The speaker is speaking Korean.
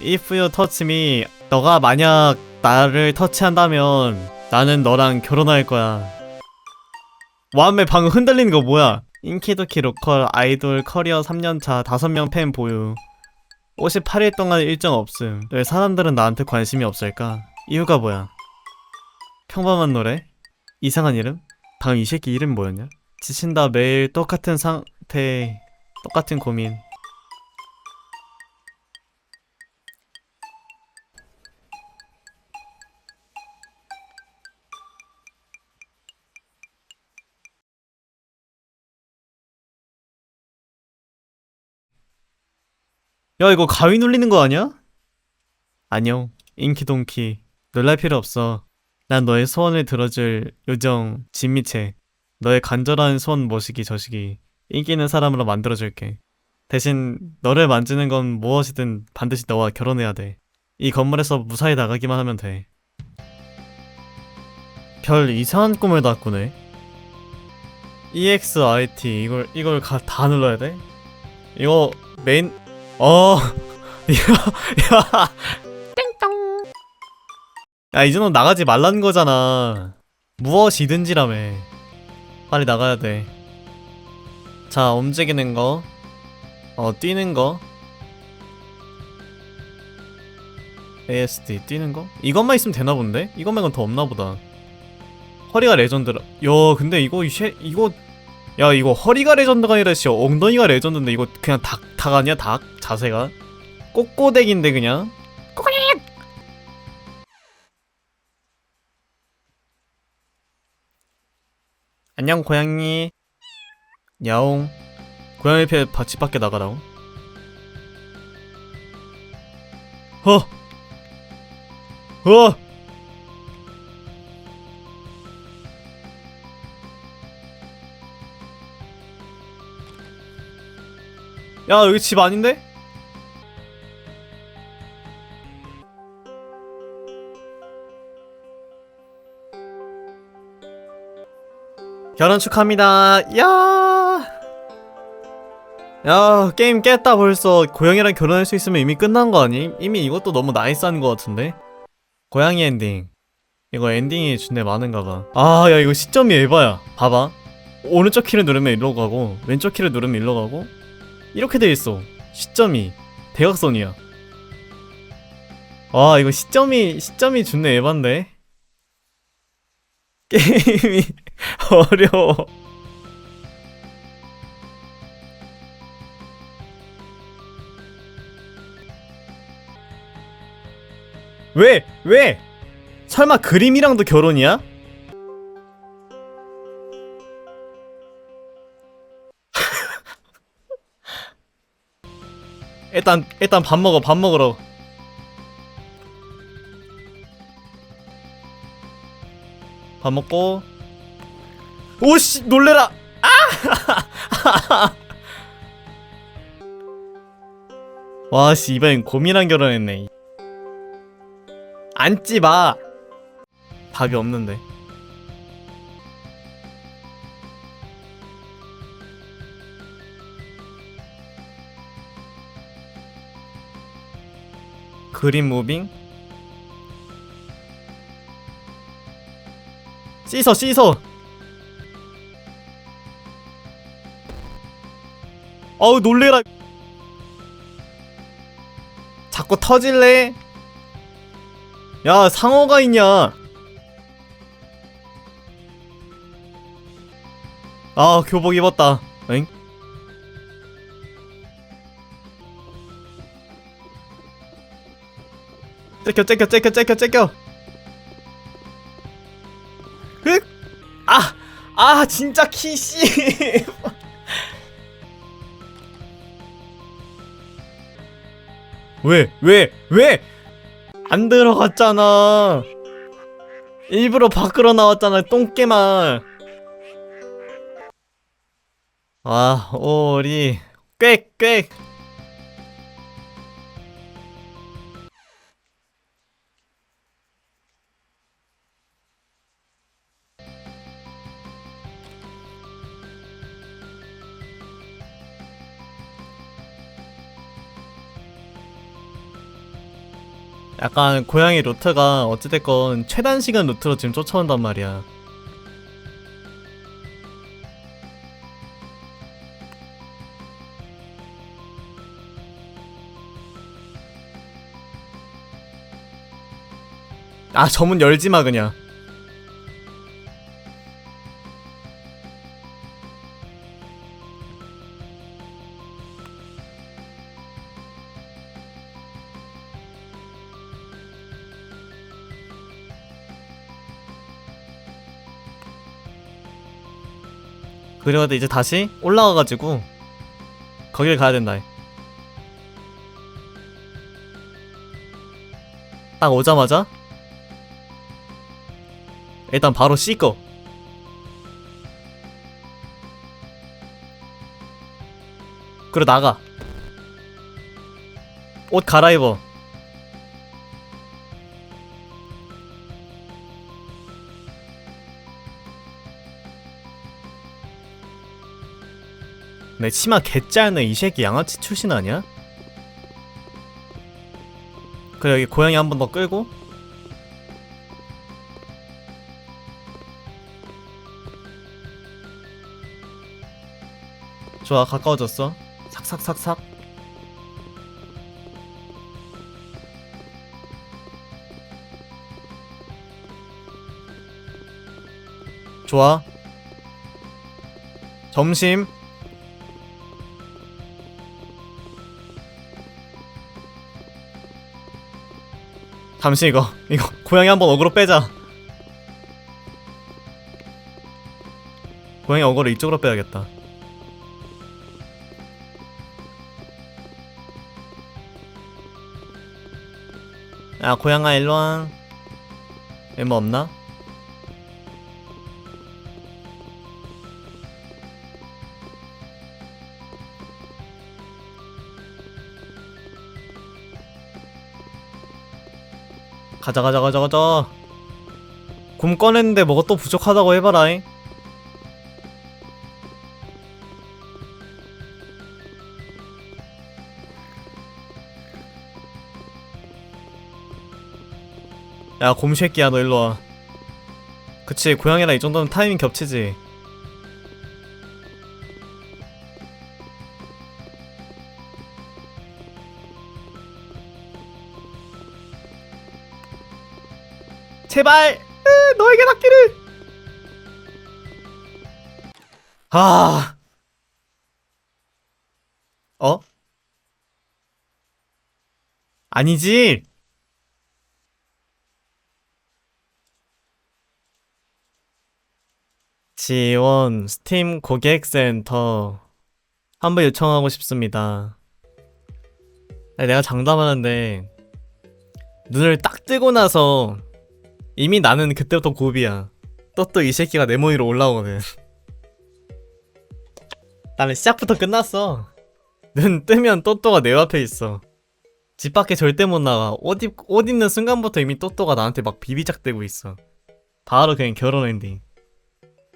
If you touch me, 너가 만약 나를 터치한다면 나는 너랑 결혼할 거야. 와메 방금 흔들리는 거 뭐야? 인키도키 로컬 아이돌 커리어 3년차 5명 팬 보유. 58일 동안 일정 없음. 왜 사람들은 나한테 관심이 없을까? 이유가 뭐야? 평범한 노래? 이상한 이름? 방금 이 새끼 이름 뭐였냐? 지친다 매일 똑같은 상태, 똑같은 고민. 야 이거 가위 눌리는 거 아니야? 안녕 인키동키. 놀랄 필요 없어. 난 너의 소원을 들어줄 요정 진미채. 너의 간절한 소원 모시기 저시기. 인기 있는 사람으로 만들어줄게. 대신 너를 만지는 건 무엇이든 반드시 너와 결혼해야 돼 이 건물에서 무사히 나가기만 하면 돼 별 이상한 꿈을 다 꾸네. EXIT 이걸 이걸 가, 다 눌러야 돼? 이거 메인 어, 야, 야. 땡똥. 야, 이제 는 나가지 말라는 거잖아. 무엇이든지라며. 빨리 나가야 돼. 자, 움직이는 거. 어, 뛰는 거. ASD, 뛰는 거? 이것만 있으면 되나 본데? 이것 말고는 더 없나 보다. 허리가 레전드라. 야, 근데 이거, 쉐, 이거, 야 이거 허리가 레전드가 아니라 씨 엉덩이가 레전드인데 이거 그냥 닭, 닭 아니야? 닭? 자세가? 꼬꼬댁인데 그냥? 꼬꼬댁 안녕 고양이. 야옹. 고양이 배 집 밖에 나가라고 허! 어! 야 여기 집 아닌데? 결혼 축하합니다. 야. 야, 게임 깼다 벌써. 고양이랑 결혼할 수 있으면 이미 끝난 거 아니? 이미 이것도 너무 나이스한 거 같은데. 고양이 엔딩. 이거 엔딩이 준대 많은가 봐. 아, 야 이거 시점이 에바야. 봐봐. 오른쪽 키를 누르면 일로 가고 왼쪽 키를 누르면 일로 가고 이렇게 돼 있어. 시점이 대각선이야. 와 이거 시점이 시점이 준네 에반데. 게임이 어려워. 왜? 왜? 설마 그림이랑도 결혼이야? 일단 일단 밥 먹어 밥 먹으러. 밥 먹고. 오씨 놀래라. 아! 와씨 이번엔 고민한 결혼했네. 앉지 마. 답이 없는데 그림 무빙? 씻어 씻어. 어우 놀래라. 자꾸 터질래? 야 상어가 있냐? 아 교복 입었다. 엥? 째껴 째껴 째껴 째껴 째껴 흑! 아! 아 진짜 키씨 왜? 왜? 왜? 안 들어갔잖아 일부러 밖으로 나왔잖아 똥개만 아 오리 꽥꽥 약간 고양이 루트가 어찌됐건 최단 시간 루트로 지금 쫓아온단 말이야. 아, 저 문 열지 마, 그냥. 그리고 이제 다시 올라가가지고 거길 가야 된다. 딱 오자마자 일단 바로 씻고 그리고 나가. 옷 갈아입어 내 치마 개짤네 이 새끼 양아치 출신 아니야? 그래 여기 고양이 한 번 더 끌고. 좋아 가까워졌어. 삭삭삭삭. 좋아. 점심 잠시 이거 이거 고양이 한번 어그로 빼자. 고양이 어그로 이쪽으로 빼야겠다. 야 고양아 일로와. 멤버 없나? 가자 가자 가자 가자. 곰 꺼냈는데 뭐가 또 부족하다고 해봐라잉. 야 곰새끼야 너 일로와. 그치 고양이랑 이 정도면 타이밍 겹치지 제발 으, 너에게 닿기를 아 어? 아니지 지원 스팀 고객센터 한번 요청하고 싶습니다. 내가 장담하는데 눈을 딱 뜨고 나서 이미 나는 그때부터 고비야. 또또 이 새끼가 내 머리로 올라오거든. 나는 시작부터 끝났어. 눈 뜨면 또또가 내 앞에 있어. 집 밖에 절대 못 나가. 옷, 입, 옷 입는 순간부터 이미 또또가 나한테 막 비비작대고 있어. 바로 그냥 결혼 엔딩.